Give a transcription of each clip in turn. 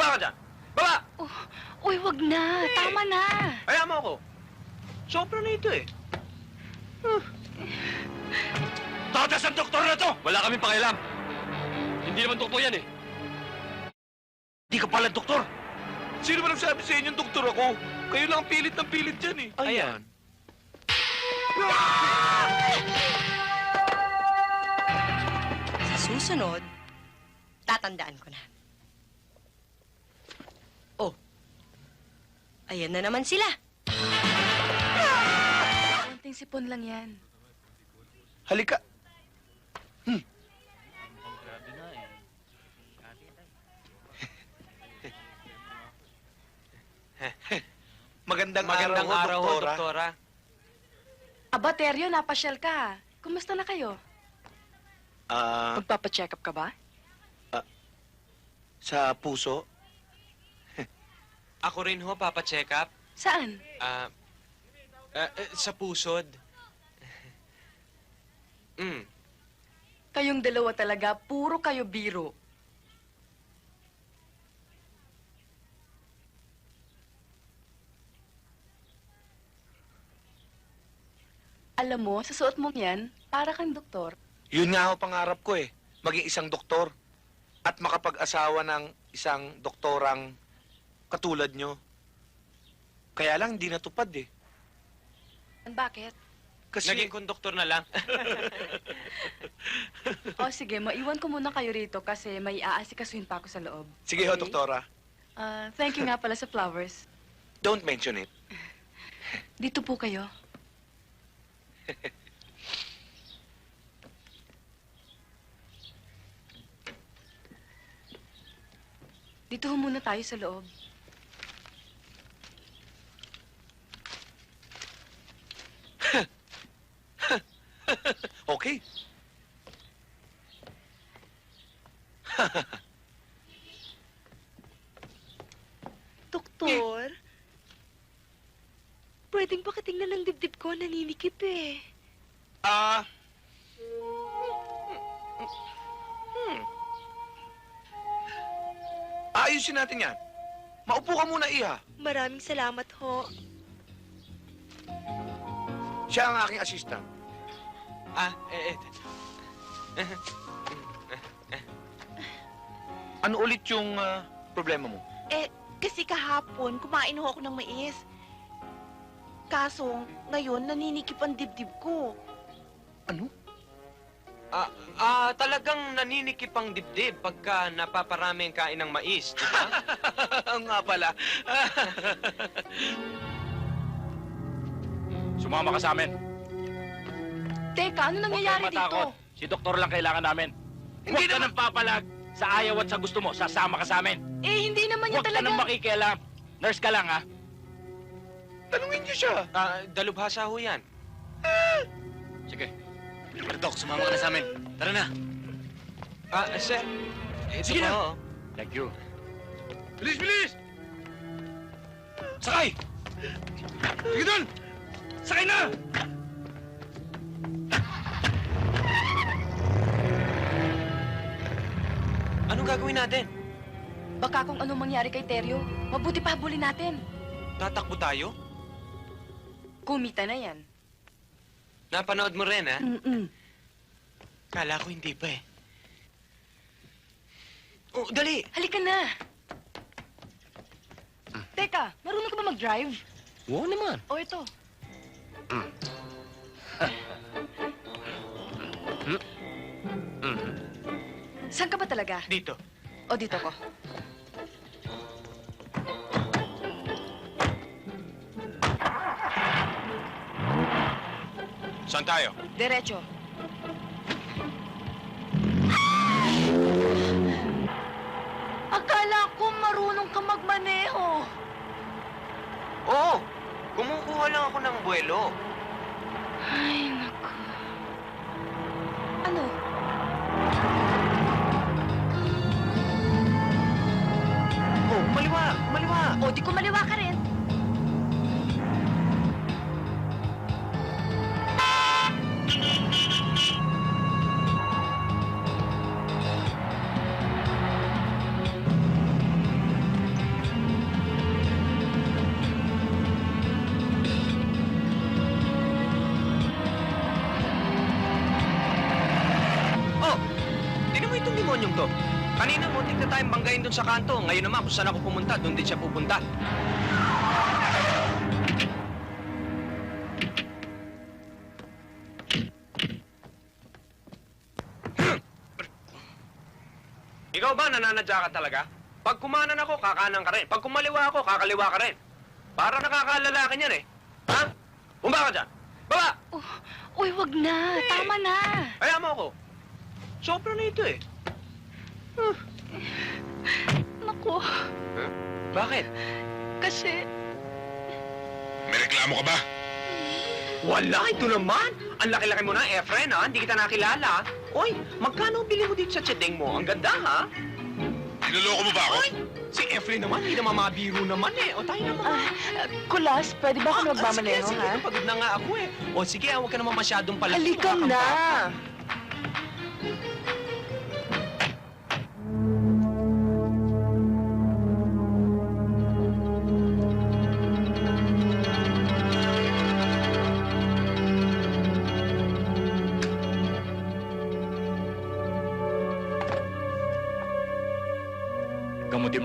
Baba ka dyan! Baba! Uy, wag na. Tama na. Ayaw mo ako. Sobra na ito eh. Todas ang doktor na to! Wala kaming pakialam. Hindi naman doktor yan eh. Di ka pala doktor! Sino ba nagsabi sa inyo doktor ako? Kayo lang ang pilit ng pilit dyan eh. Ayan. Sa susunod, tatandaan ko na. Ayan na naman sila. Konting sipon lang yan. Halika. Magandang, Magandang araw, araw, ho, doktora. doktora. Aba, Teryo, napasyal ka. Kumusta na kayo? Ah, Magpapacheck up ka ba? sa puso? Ako rin ho, papacheck up. Saan? Ah, ah, eh, sa pusod. Mm. Kayong dalawa talaga, puro kayo biro. Alam mo, sa suot mong yan, para kang doktor. Yun nga ho pangarap ko eh. Maging isang doktor. At makapag-asawa ng isang doktorang katulad nyo. Kaya lang, hindi natupad eh. Bakit? Kasi... Naging konduktor na lang. O sige, maiwan ko muna kayo rito kasi may aasikasuhin pa ako sa loob. Sige ho, Okay? doktora. Ah, thank you nga pala sa flowers. Don't mention it. Dito po kayo. Dito ho muna tayo sa loob. Okay. Doktor, pwedeng ba katingnan ng dibdib ko? Naninikip eh. Ah... Ayusin natin yan. Maupo ka muna, Iha. Maraming salamat ho. Siya ang aking assistant. Ah, eh, eh. Ano ulit yung ah, problema mo? Eh, kasi kahapon, kumain ho ako ng mais. Kaso, ngayon, naninikip ang dibdib ko. Ano? Ah, ah, talagang naninikip ang dibdib pagka napaparami ang kain ng mais, di ba? Nga pala. Sumama ka sa amin. Teka, ano Huwag nangyayari kang matakot. dito? Si doktor lang kailangan namin. Hindi Huwag ka naman- nang papalag. Sa ayaw at sa gusto mo, sasama ka sa amin. Eh, hindi naman niya Huwag ka talaga... nang makikialam. Nurse ka lang, ha? Tanungin niyo siya. Ah, dalubhasa ho yan. Sige. Dok, sumama ka na sa amin. Tara na. Ah, sir. Ito Sige pa na. ho. Thank you. Bilis, bilis! Sakay! Sige doon! Sakay na! Gagawin natin? Baka kung anong mangyari kay Teryo, mabuti pa habulin natin. Tatakbo tayo? Kumita na yan. Napanood mo rin, ha? Mm-mm. Kala ko hindi pa eh. Oh, dali! Halika na! Teka, marunong ka ba mag-drive? Oo naman. O ito. Saan ka ba talaga? Dito. O dito ko. Saan tayo? Derecho. Akala ko marunong ka magmaneho. Oo! Kumukuha lang ako ng buwelo. O, di ko maliwa ka rin. Banggain doon sa kanto. Ngayon naman, kung saan ako pumunta, doon din siya pupunta. Ikaw ba nananadya ka talaga? Pag kumanan ako, kakanan ka rin. Pag kumaliwa ako, kakaliwa ka rin. Para nakakalalaki niyan eh. Ha? Bumaba ka dyan. Baba! Uy, wag na. Tama na. Kaya mo ako. Sobra na ito eh. Naku, Bakit? kasi... May reklamo ka ba? Wala, ito naman. Ang laki-laki mo na, Efren, ha? Hindi kita nakilala. Oy, magkano bili mo dito sa chedeng mo? Ang ganda, ha? Niloloko mo ba ako? Oy, si Efren naman, hindi naman mabiro naman eh. O tayo naman. Ah, kulas, pwede ba ako Ah, magmamaneho, sige, ha? Sige, pagod na nga ako eh. O sige, ah, huwag ka naman masyadong pala. Halika na. Gamutin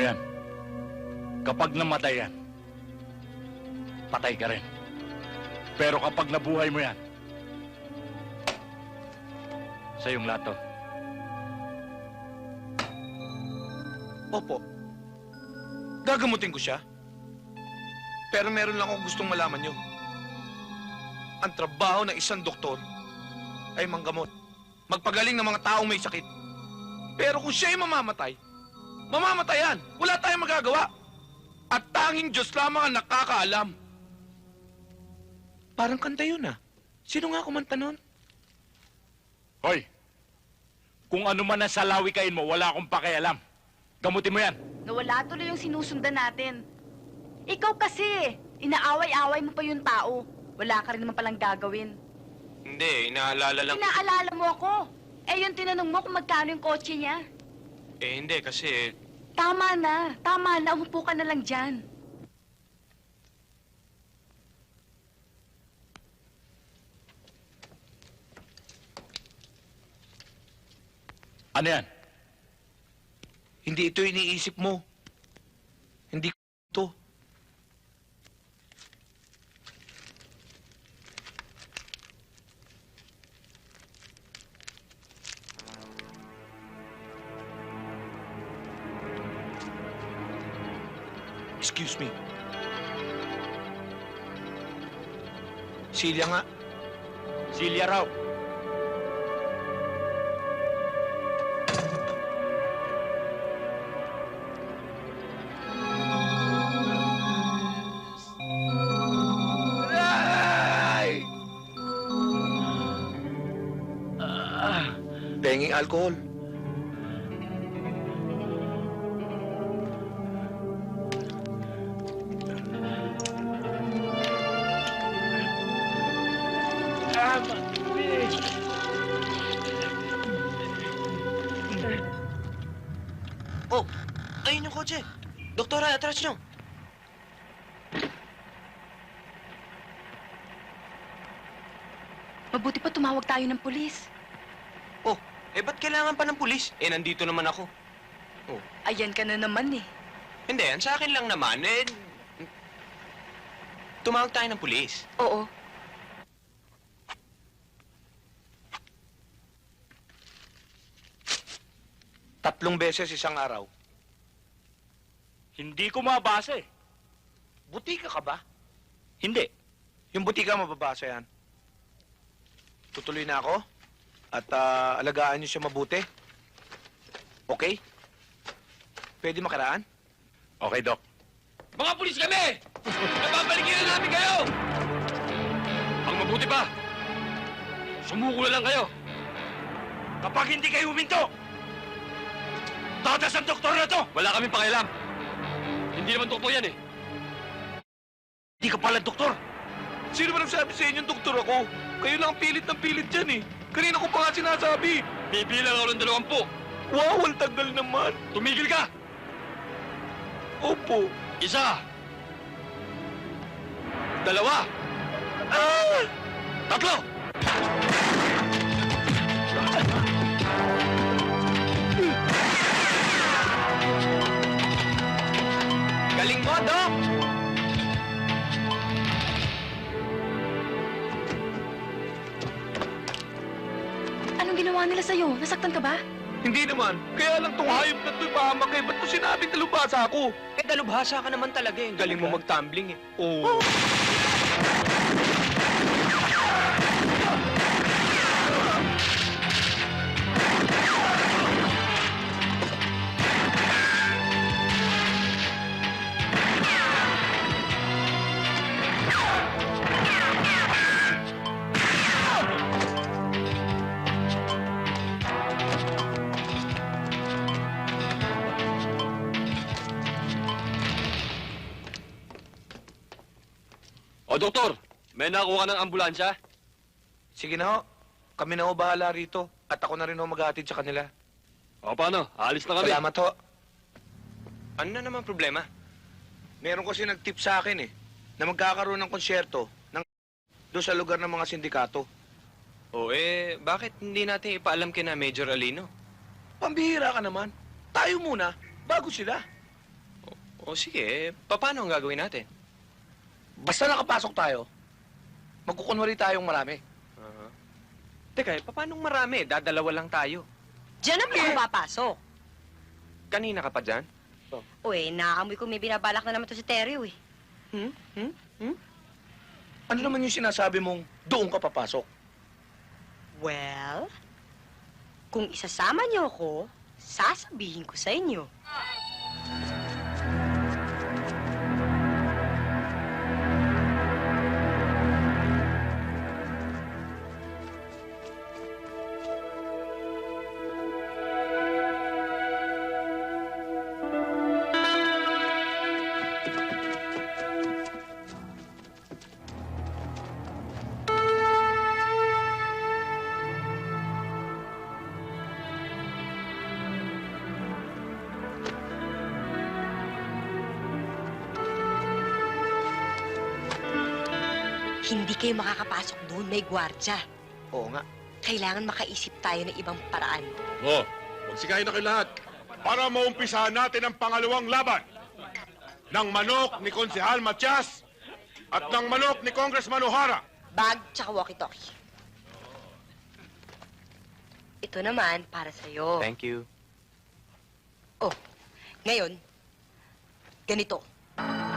mo yan. Kapag namatay yan, patay ka rin. Pero kapag nabuhay mo yan, sa iyong lato. Opo. Gagamutin ko siya. Pero meron lang akong gustong malaman nyo. Ang trabaho ng isang doktor ay manggamot. Magpagaling ng mga taong may sakit. Pero kung siya ay mamamatay, mamamatayan. Wala tayong magagawa. At tanging Diyos lamang ang nakakaalam. Parang kanta yun ah. Sino nga kumanta nun? Hoy! Kung ano man ang salawikain mo, wala akong pakialam. Gamutin mo yan. Nawala tuloy yung sinusundan natin. Ikaw kasi, inaaway-away mo pa yung tao. Wala ka rin naman palang gagawin. Hindi, inaalala lang. Inaalala mo ako. Eh, yung tinanong mo kung magkano yung kotse niya. Eh, hindi, kasi... Tama na. Tama na. Umupo ka na lang dyan. Ano yan? Hindi ito iniisip mo. Hindi Excuse me. Silya nga. Silya raw. Ay! Penging alcohol. Tayo ng pulis. Oh, eh ba't kailangan pa ng pulis? Eh, nandito naman ako. Ayan ka na naman eh. Hindi, ang sa akin lang naman, eh... Tumawag tayo ng pulis. Oo. Tatlong beses isang araw. Hindi ko mabasa eh. Butika ka ba? Hindi. Yung butika mababasa yan. Tutuloy na ako. At ah, alagaan niyo siya mabuti. Okay? Pwede makaraan? Okay, Doc. Mga pulis kami! Napapalikin na namin kayo! Ang mabuti pa, sumuko na lang kayo. Kapag hindi kayo huminto, tatas ang doktor na to! Wala kaming pakialam. Hindi naman doktor yan eh. Hindi ka pala doktor. Sino ba nagsabi sa inyo doktor ako? Kayo lang ang pilit ng pilit dyan eh. Kanina ko pa nga sinasabi. Bibilang ako ng dalawampu. Wow, ang tagal naman. Tumigil ka! Opo. Isa! Dalawa! Ah! Tatlo! Ginawa nila sa'yo? Nasaktan ka ba? Hindi naman. Kaya lang tong hayop na to'y pahamak eh. Ba't mo sinabing talubasa ako? Eh, dalubhasa ka naman talaga eh. Galing mo mag-tumbling eh. Oo. O, may nakuha ka ng ambulansya? Sige na ho. Kami na ho bahala rito. At ako na rin ho maghahatid sa kanila. O, paano? Alis na kami. Salamat ho. Ano na naman problema? Meron kasi nag-tip sa akin eh. Na magkakaroon ng konsyerto ng doon sa lugar ng mga sindikato. O eh, bakit hindi natin ipaalam kina Major Alino? Pambihira ka naman. Tayo muna, bago sila. O sige, eh, paano ang gagawin natin? Basta nakapasok tayo, magkukunwari tayong marami. Aha. Teka, eh, paano marami? Dadalawa lang tayo. Diyan naman ako papasok. Kanina ka pa dyan? Uy, naamoy ko may binabalak na naman to si Teryo eh. Hmm? Hmm? Hmm? Ano naman yung sinasabi mong doon ka papasok? Well, kung isasama niyo ako, sasabihin ko sa inyo. Hindi kayo makakapasok doon, may gwardya. Oo nga. Kailangan makaisip tayo ng ibang paraan. Oh, magsikain na kayo lahat. Para maumpisahan natin ang pangalawang laban ng manok ni Konsehal Matias at ng manok ni Congressman O'Hara. Bag tsaka walkie-talkie. Ito naman para sa'yo. Thank you. Oh, ngayon, ganito. Kulas,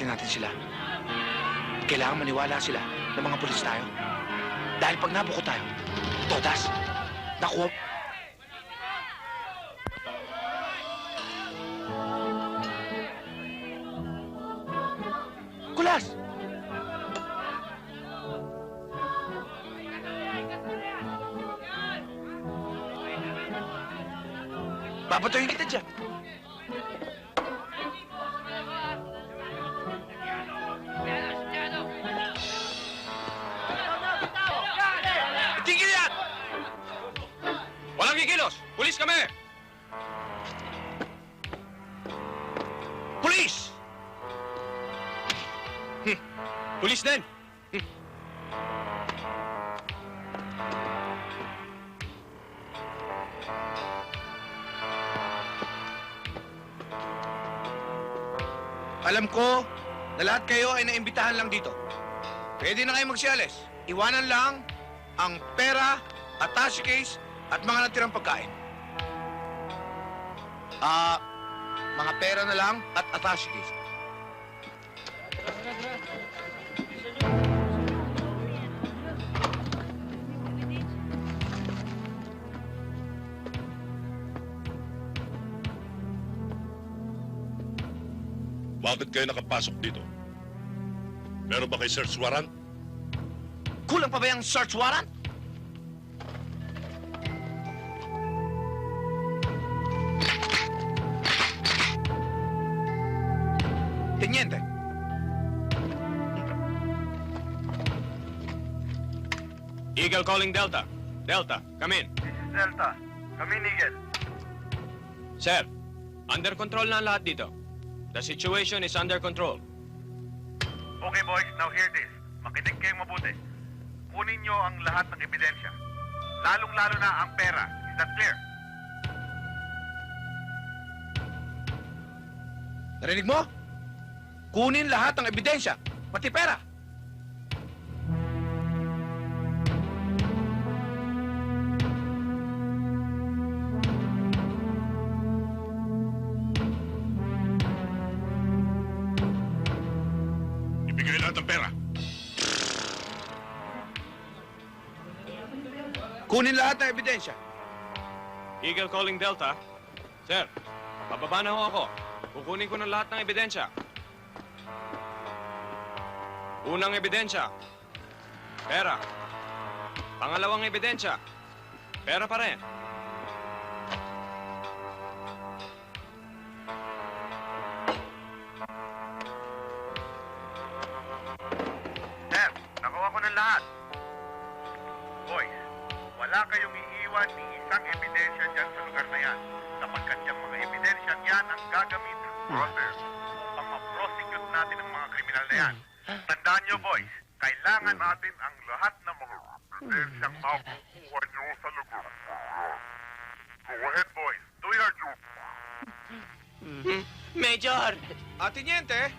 gulatin natin sila. Kailangan maniwala sila na mga pulis tayo. Dahil pag nabuko tayo, todas, nakuha... Kulas! Babatuhin kita dyan. Pwede na kayo magsialis. Iwanan lang ang pera, attache case, at mga natirang pagkain. Ah, mga pera na lang at attache case. Bakit kayo nakapasok dito? Meron ba kay search warrant? Kulang pa ba yung search warrant? Teniente, Eagle calling Delta. Delta, come in. Delta, kami Nigel. Sir, under control na lahat dito. The situation is under control. Okay boys, now hear this. Makinig kayong mabuti. Kunin nyo ang lahat ng ebidensya. Lalong-lalo na ang pera. Is that clear? narinig mo? Kunin lahat ng ebidensya, pati pera. Lahat ng pera. Kunin lahat ng ebidensya. Eagle calling Delta. Sir, bababa na ho ako. Kukunin ko ng lahat ng ebidensya. Unang ebidensya. Pera. Pangalawang ebidensya. Pera pa rin. Lugar na yan. Sapagkat yung mga ebidensya yan ang gagamitin, brother, upang ma-prosecute natin ang mga kriminal na yan. Tandaan nyo, boys, kailangan natin ang lahat ng mga ebidensyang makukuha nyo sa lugar. Go ahead, boys. Do your job. Major! At Teniente,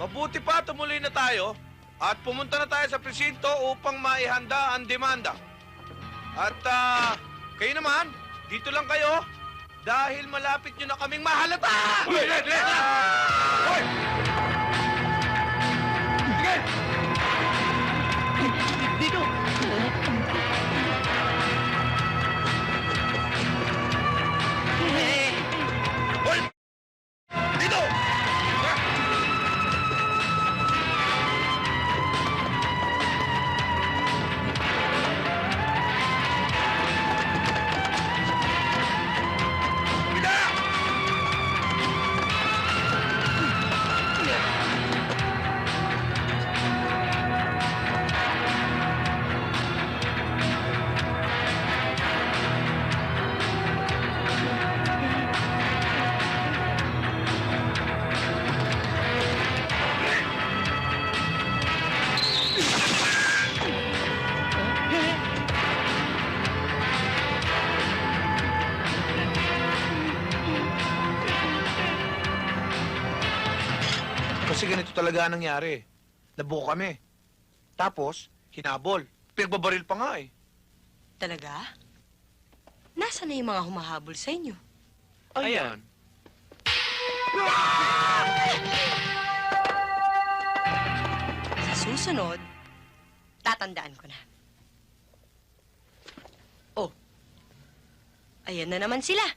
mabuti pa tumuloy na tayo at pumunta na tayo sa presinto upang maihanda ang demanda. At ah, kayo naman, dito lang kayo dahil malapit nyo na kaming mahalata! Hoy! Hoy! Kasi ganito talaga ang nangyari. Nabuko kami. Tapos, hinabol. Pinagbabaril pa nga eh. Talaga? Nasaan na yung mga humahabol sa inyo? Ayan. Sa susunod, tatandaan ko na. Oh, ayan na naman sila.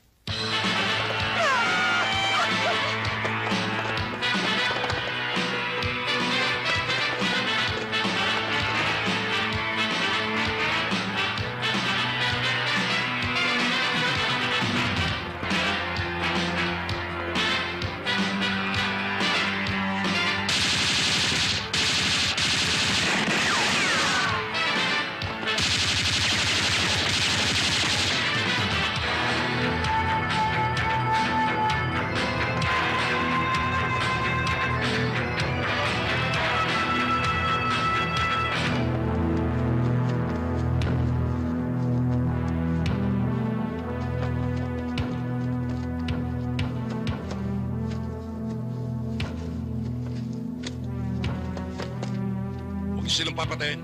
Silang papatayin.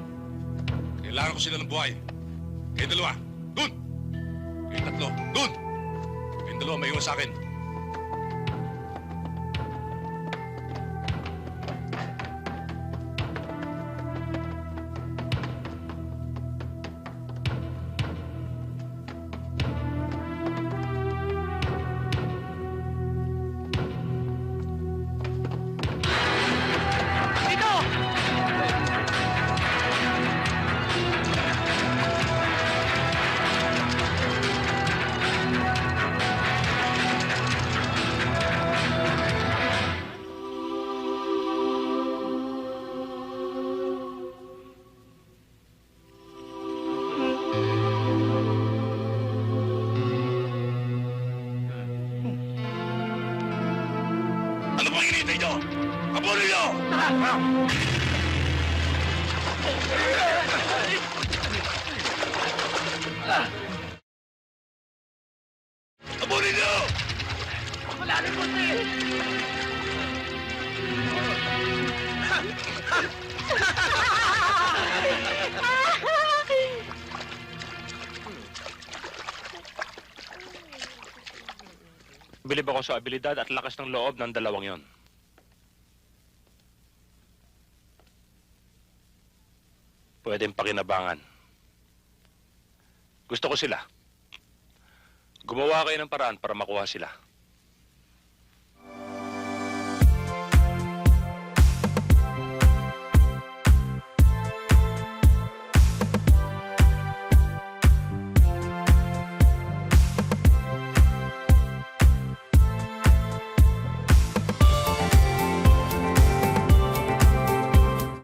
Kailangan ko sila ng buhay. Kayong dalawa, dun! Kayong tatlo, dun! Kayong dalawa, may sa akin. Abulin nyo! Bilib ako sa abilidad at lakas ng loob ng dalawang yon. Pwedeng pakinabangan. Gusto ko sila. Gumawa kayo ng paraan para makuha sila.